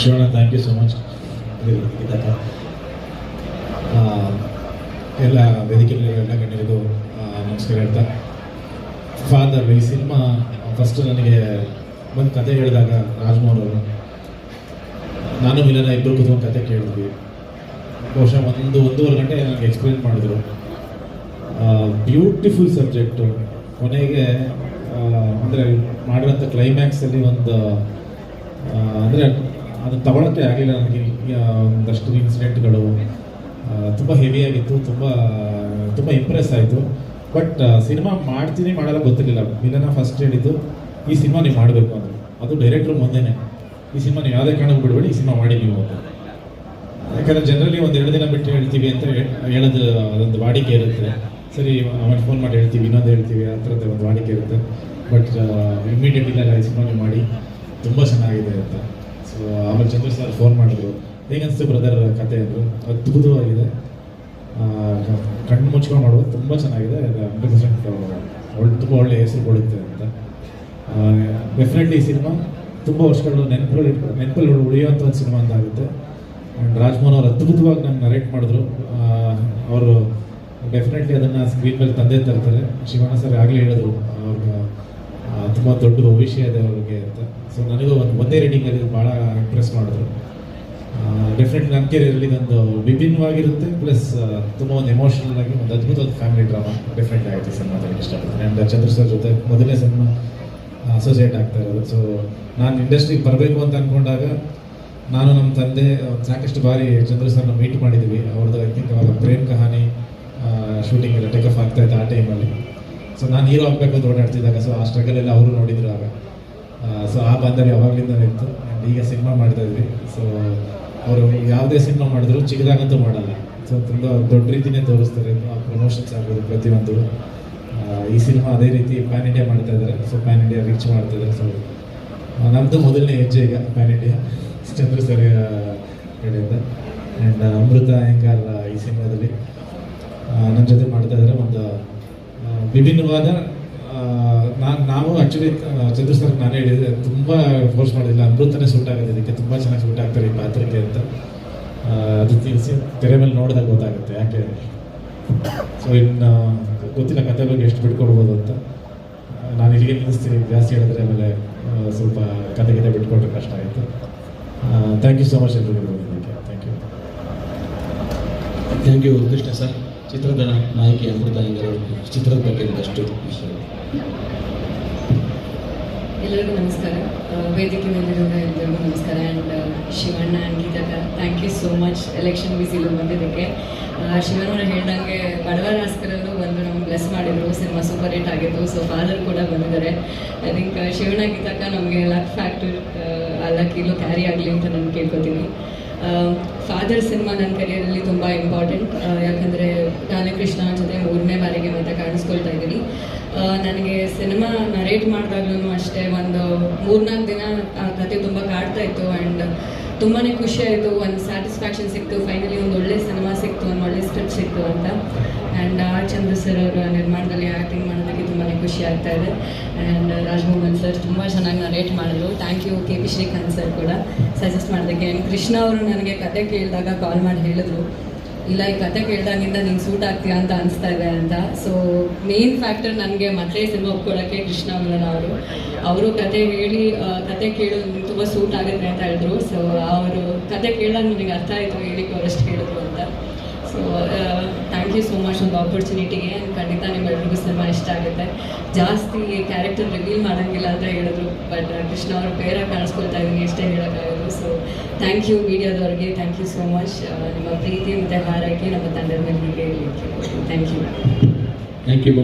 Shivanna thank you so much ಎಲ್ಲ ವೇದಿಕೆಯಲ್ಲಿ ಎಲ್ಲ ಗಣ್ಯರಿಗೂ ನಮಸ್ಕಾರ ಹೇಳ್ತಾ. ಫಾದರ್ ಈ ಸಿನಿಮಾ ಫಸ್ಟ್ ನನಗೆ ಒಂದು ಕತೆ ಹೇಳಿದಾಗ ರಾಜ್ಮೋಹನ್ ಅವರು, ನಾನು ಮಿಲನ ಇಬ್ಬರು ಕೂತ್ಕೊಂಡು ಕತೆ ಕೇಳಿದ್ವಿ. ಬಹುಶಃ ಒಂದು ಒಂದೂವರೆ ಗಂಟೆ ನನಗೆ ಎಕ್ಸ್ಪ್ಲೇನ್ ಮಾಡಿದ್ರು. ಬ್ಯೂಟಿಫುಲ್ ಸಬ್ಜೆಕ್ಟು ಕೊನೆಗೆ ಅಂದರೆ ಮಾಡಿರೋಂಥ ಕ್ಲೈಮ್ಯಾಕ್ಸಲ್ಲಿ ಒಂದು ಅಂದರೆ ಅದನ್ನು ತಗೊಳಕ್ಕೆ ಆಗಲಿಲ್ಲ ನನಗೆ. ಒಂದಷ್ಟು ಇನ್ಸಿಡೆಂಟ್ಗಳು ತುಂಬ ಹೆವಿಯಾಗಿತ್ತು ತುಂಬ ತುಂಬ ಇಂಪ್ರೆಸ್ ಆಯಿತು. ಬಟ್ ಸಿನಿಮಾ ಮಾಡ್ತೀನಿ, ಮಾಡಲ್ಲ ಗೊತ್ತಿರಲಿಲ್ಲ. ಮಿಲನ ಫಸ್ಟ್ ಹೇಳಿದ್ದು, ಈ ಸಿನಿಮಾ ನೀವು ಮಾಡಬೇಕು ಅಂತ ಅದು ಡೈರೆಕ್ಟ್ರು ಮುಂದೆನೇ. ಈ ಸಿನಿಮಾ ನೀವು ಯಾವುದೇ ಕಾರಣಕ್ಕೂ ಬಿಡಬೇಡಿ, ಈ ಸಿನಿಮಾ ಮಾಡಿ ನೀವು ಅಂತ. ಯಾಕಂದರೆ ಜನರಲಿ ಒಂದು ಎರಡು ದಿನ ಬಿಟ್ಟು ಹೇಳ್ತೀವಿ ಅಂತ ಹೇಳೋದು, ಅದೊಂದು ವಾಡಿಕೆ ಇರುತ್ತೆ. ಸರಿ ಆಮೇಲೆ ಫೋನ್ ಮಾಡಿ ಹೇಳ್ತೀವಿ, ಇನ್ನೊಂದು ಹೇಳ್ತೀವಿ, ಆ ಥರದ್ದು ಒಂದು ವಾಡಿಕೆ ಇರುತ್ತೆ. ಬಟ್ ಇಮಿಡಿಯೇಟ್ ಇಲ್ಲ, ಈ ಸಿನಿಮಾ ನೀವು ಮಾಡಿ, ತುಂಬ ಚೆನ್ನಾಗಿದೆ ಅಂತ. ಸೊ ಆಮೇಲೆ ಚಂದ್ರ ಸರ್ ಫೋನ್ ಮಾಡಿದ್ರು. ಹೇಗನ್ಸ್ತು ಬ್ರದರ್ ಕತೆ ಅದು ಅದ್ಭುತವಾಗಿದೆ. ಕಣ್ಣು ಮುಚ್ಕೊಂಡು ಮಾಡುವುದು ತುಂಬ ಚೆನ್ನಾಗಿದೆ. ಹಂಡ್ರೆಡ್ ಪರ್ಸೆಂಟ್ ಒಳ್ಳೆ ತುಂಬ ಒಳ್ಳೆ ಹೆಸರು ಕೊಡುತ್ತೆ ಅಂತ. ಡೆಫಿನೆಟ್ಲಿ ಈ ಸಿನಿಮಾ ತುಂಬ ವರ್ಷಗಳು ನೆನಪುಗಳು ನೆನಪಲ್ಲಿ ಉಳಿಯುವಂಥ ಒಂದು ಸಿನಿಮಾ ಅಂತ ಆಗುತ್ತೆ. ಆ್ಯಂಡ್ ರಾಜ್ಮೋಹನ್ ಅವರು ಅದ್ಭುತವಾಗಿ ನಾನು ನರೇಟ್ ಮಾಡಿದ್ರು. ಅವರು ಡೆಫಿನೆಟ್ಲಿ ಅದನ್ನು ಸ್ಕ್ರೀನ್ ಮೇಲೆ ತಂದೆ ತರ್ತಾರೆ ಶಿವಣ್ಣ ಸರ್ ಆಗಲೇ ಹೇಳಿದ್ರು ಅವ್ರಿಗೆ ತುಂಬ ದೊಡ್ಡ ಭವಿಷ್ಯ ಇದೆ ಅವ್ರಿಗೆ ಅಂತ. ಸೊ ನನಗೂ ಒಂದು ಒಂದೇ ರೀಡಿಂಗಲ್ಲಿ ಭಾಳ ಇಂಪ್ರೆಸ್ ಮಾಡಿದ್ರು. ಡೆಫಿನೆಟ್ಲಿ ನನ್ನ ಕೆರಿಯರಲ್ಲಿ ಇದೊಂದು ವಿಭಿನ್ನವಾಗಿರುತ್ತೆ ಪ್ಲಸ್ ತುಂಬ ಒಂದು ಎಮೋಷನಲ್ ಆಗಿ ಒಂದು ಅದ್ಭುತವಾದ ಫ್ಯಾಮಿಲಿ ಡ್ರಾಮಾ ಡೆಫಿನೆಟ್ಲಿ ಆಯಿತು ಸಿನಿಮಾ ಅಂತ ಇಷ್ಟಪಡ್ತೀನಿ ಆ್ಯಂಡ್ ಚಂದ್ರ ಸರ್ ಜೊತೆ ಮೊದಲನೇ ಸಿನಿಮಾ ಅಸೋಸಿಯೇಟ್ ಆಗ್ತಾ ಇರೋದು. ಸೊ ನಾನು ಇಂಡಸ್ಟ್ರಿಗೆ ಬರಬೇಕು ಅಂತ ಅಂದ್ಕೊಂಡಾಗ ನಾನು ನಮ್ಮ ತಂದೆ ಸಾಕಷ್ಟು ಬಾರಿ ಚಂದ್ರ ಸರ್ನ ಮೀಟ್ ಮಾಡಿದ್ವಿ. ಅವ್ರದ್ದು ಐ ಥಿಂಕ್ ಅವಾಗ ಪ್ರೇಮ್ ಕಹಾನಿ ಶೂಟಿಂಗ್ ಎಲ್ಲ ಟೇಕ್ ಆಫ್ ಆಗ್ತಾ ಇತ್ತು ಆ ಟೈಮಲ್ಲಿ ಸೊ ನಾನು ಹೀರೋ ಆಗಬೇಕು ಅಂತ ಓಡಾಡ್ತಿದ್ದಾಗ ಸೊ ಆ ಸ್ಟ್ರಗಲ್ ಎಲ್ಲ ಅವರು ನೋಡಿದ್ರು ಆಗ. ಸೊ ಆ ಬಾಂಧವ್ಯ ಯಾವಾಗಲಿಂದ ಇತ್ತು. ಆ್ಯಂಡ್ ಈಗ ಸಿನಿಮಾ ಮಾಡ್ತಾ ಇದ್ವಿ. ಸೊ ಅವರು ಯಾವುದೇ ಸಿನಿಮಾ ಮಾಡಿದ್ರು ಚಿಕ್ಕದಾಗಂತೂ ಮಾಡಲ್ಲ. ಸೊ ತುಂಬ ದೊಡ್ಡ ರೀತಿನೇ ತೋರಿಸ್ತಾರೆ. ಆ ಪ್ರಮೋಷನ್ಸ್ ಆಗ್ಬೋದು ಪ್ರತಿಯೊಂದು. ಈ ಸಿನಿಮಾ ಅದೇ ರೀತಿ ಪ್ಯಾನ್ ಇಂಡಿಯಾ ಮಾಡ್ತಾ ಇದ್ದಾರೆ. ಸೊ ಪ್ಯಾನ್ ಇಂಡಿಯಾ ರೀಚ್ ಮಾಡ್ತಾ ಇದ್ದಾರೆ. ಸೊ ನಮ್ಮದು ಮೊದಲನೇ ಹೆಜ್ಜೆ ಈಗ ಪ್ಯಾನ್ ಇಂಡಿಯಾ ಚಂದ್ರ ಸರ್ ಕಡೆಯಿಂದ. ಆ್ಯಂಡ್ ಅಮೃತ ಅಯ್ಯಂಗಾರ್ ಈ ಸಿನಿಮಾದಲ್ಲಿ ನನ್ನ ಜೊತೆ ಮಾಡ್ತಾ ಇದ್ದಾರೆ. ಒಂದು ವಿಭಿನ್ನವಾದ ನಾನು, ನಾವು ಆ್ಯಕ್ಚುಲಿ ಚಂದ್ರ ಸರ್ ನಾನು ಹೇಳಿದೆ, ತುಂಬ ಫೋರ್ಸ್ ಮಾಡಿಲ್ಲ. ಅಮೃತನೇ ಸೂಟ್ ಆಗಿದೆ. ಇದಕ್ಕೆ ತುಂಬ ಚೆನ್ನಾಗಿ ಸೂಟ್ ಆಗ್ತಾರೆ ಈ ಪಾತ್ರಕ್ಕೆ ಅಂತ. ಅದು ತಿಳಿಸಿ, ತೆರೆ ಮೇಲೆ ನೋಡಿದಾಗ ಗೊತ್ತಾಗುತ್ತೆ ಯಾಕೆ ಸೊ ಇನ್ನು ಗೊತ್ತಿಲ್ಲ ಕತೆ ಬಗ್ಗೆ ಎಷ್ಟು ಬಿಟ್ಕೊಡ್ಬೋದು ಅಂತ. ನಾನು ಇಲ್ಲಿಗೆ ನಿಲ್ಲಿಸ್ತೀನಿ. ಜಾಸ್ತಿ ಹೇಳಿದ್ರೆ ಆಮೇಲೆ ಸ್ವಲ್ಪ ಕತೆ ಕತೆ ಬಿಟ್ಕೊಟ್ರೆ ಕಷ್ಟ ಆಯಿತು. ಥ್ಯಾಂಕ್ ಯು ಸೊ ಮಚ್ ಎಲ್ರಿಗೂ. Thank you thank you Krishna sir ಚಿತ್ರದ ನಾಯಕಿ ಅಮೃತ ಅವರು ಚಿತ್ರದ ಬಗ್ಗೆ ಒಂದಷ್ಟು ಎಲ್ಲರಿಗೂ ನಮಸ್ಕಾರ. ವೇದಿಕೆ ಮೇಲಿರುವ ಎಲ್ಲರಿಗೂ ನಮಸ್ಕಾರ. And Shivanna and Geethakka thank you so much election ಬಿಸಿಲು ಬಂದಿದ್ದಕ್ಕೆ. ಶಿವಣ್ಣ ಹೇಳಿದಂಗೆ ಹೇಳ್ದಂಗೆ ಬಡವರ ಆಸ್ಕರಲ್ಲೂ ಬಂದು ನಮ್ಗೆ ಬ್ಲೆಸ್ ಮಾಡಿದ್ರು. ಸಿನಿಮಾ ಸೂಪರ್ ಹಿಟ್ ಆಗಿತ್ತು. ಸೊ ಫಾದರ್ ಕೂಡ ಬಂದಿದ್ದಾರೆ. ಐ ಥಿಂಕ್ ಶಿವಣ್ಣ ಗೀತಕ್ಕ ನಮಗೆ ಲಕ್ ಫ್ಯಾಕ್ಟರ್ ಆ ಲಕ್ ಇಲ್ಲೂ ಕ್ಯಾರಿ ಆಗಲಿ ಅಂತ ನಾನು ಕೇಳ್ಕೊತೀನಿ. ಫಾದರ್ ಸಿನಿಮಾ ನನ್ನ ಕರಿಯರಲ್ಲಿ ತುಂಬ ಇಂಪಾರ್ಟೆಂಟ್ ಯಾಕಂದರೆ ಗಾನೆ ಕೃಷ್ಣ ಜೊತೆ ಮೂರನೇ ಬಾರಿಗೆ ಮತ್ತೆ ಕಾಣಿಸ್ಕೊಳ್ತಾ ಇದ್ದೀನಿ. ನನಗೆ ಸಿನಿಮಾ ನರೇಟ್ ಮಾಡಿದಾಗ್ಲೂ ಅಷ್ಟೇ ಒಂದು ಮೂರ್ನಾಲ್ಕು ದಿನ ಆ ಕತೆ ತುಂಬ ಕಾಡ್ತಾ ಇತ್ತು. ಆ್ಯಂಡ್ ತುಂಬಾ ಖುಷಿ ಆಯಿತು, ಒಂದು ಸ್ಯಾಟಿಸ್ಫ್ಯಾಕ್ಷನ್ ಸಿಕ್ತು ಫೈನಲಿ ಒಂದು ಒಳ್ಳೆ ಸಿನಿಮಾ ಸಿಕ್ತು, ಒಂದು ಒಳ್ಳೆ ಸ್ಕ್ರಿಪ್ಟ್ ಸಿಕ್ತು ಅಂತ. ಆ್ಯಂಡ್ ಆರ್ ಚಂದ್ರ ಸರ್ ಅವರ ನಿರ್ಮಾಣದಲ್ಲಿ ಆ್ಯಕ್ಟಿಂಗ್ ಮಾಡೋದಕ್ಕೆ ತುಂಬಾ ಖುಷಿ ಆಗ್ತಾ ಇದೆ. ಆ್ಯಂಡ್ ರಾಜ್ಮೋಹನ್ ಸರ್ ತುಂಬ ಚೆನ್ನಾಗಿ ನರೇಟ್ ಮಾಡಿದ್ರು. Thank you K P Srikanth sir ಕೂಡ. ಸಜೆಸ್ಟ್ ಮಾಡೋದಕ್ಕೆ. ಆ್ಯಂಡ್ ಕೃಷ್ಣ ಅವರು ನನಗೆ ಕತೆ ಕೇಳಿದಾಗ ಕಾಲ್ ಮಾಡಿ ಹೇಳಿದ್ರು. ಇಲ್ಲ, ಈ ಕತೆ ಕೇಳ್ದಾಗಿಂದ ನೀನು ಸೂಟ್ ಆಗ್ತೀಯಾ ಅಂತ ಅನಿಸ್ತಾ ಇದೆ ಅಂತ. ಸೊ ಮೇನ್ ಫ್ಯಾಕ್ಟರ್ ನನಗೆ ಮತ್ತೆ ಸಿನಿಮಾ ಒಪ್ಕೊಳ್ಳೋಕ್ಕೆ ಕೃಷ್ಣ ಮಿಲನ ಅವರು. ಅವರು ಕತೆ ಹೇಳಿ ಕತೆ ಕೇಳೋದು ನಿಮ್ಗೆ ತುಂಬ ಸೂಟ್ ಆಗುತ್ತೆ ಅಂತ ಹೇಳಿದ್ರು. ಸೊ ಅವರು ಕತೆ ಕೇಳೋದು ನನಗೆ ಅರ್ಥ ಆಯಿತು, ಹೇಳಿಕ್ಕೆ ಅವರಷ್ಟು ಹೇಳಿದ್ರು ಅಂತ. So thank you so much ಒಂದು ಆಪರ್ಚುನಿಟಿಗೆ ಖಂಡಿತ ನಿಮ್ಮೆಲ್ರಿಗೂ ಸಿನಿಮಾ ಇಷ್ಟ ಆಗುತ್ತೆ. ಜಾಸ್ತಿ ಕ್ಯಾರೆಕ್ಟರ್ ರಿವೀಲ್ ಮಾಡೋಂಗಿಲ್ಲ ಅಂತ ಹೇಳಿದ್ರು. ಬಟ್ ಕೃಷ್ಣ ಅವರು ಬೇರೆ ಕಾಣಿಸ್ಕೊಳ್ತಾ ಇದ್ದೀನಿ ಇಷ್ಟೇ ಹೇಳೋಕ್ಕಾಗೋದು ಸೊ ಥ್ಯಾಂಕ್ ಯು ಮೀಡಿಯಾದವ್ರಿಗೆ ಥ್ಯಾಂಕ್ ಯು ಸೋ ಮಚ್ ನಿಮ್ಮ ಪ್ರೀತಿ ಮತ್ತು ಹಾರೈಕೆ ನಮ್ಮ ತಂಡದ ಮೇಲೆ ಹೀಗೆ ಥ್ಯಾಂಕ್ ಯು ಥ್ಯಾಂಕ್ ಯು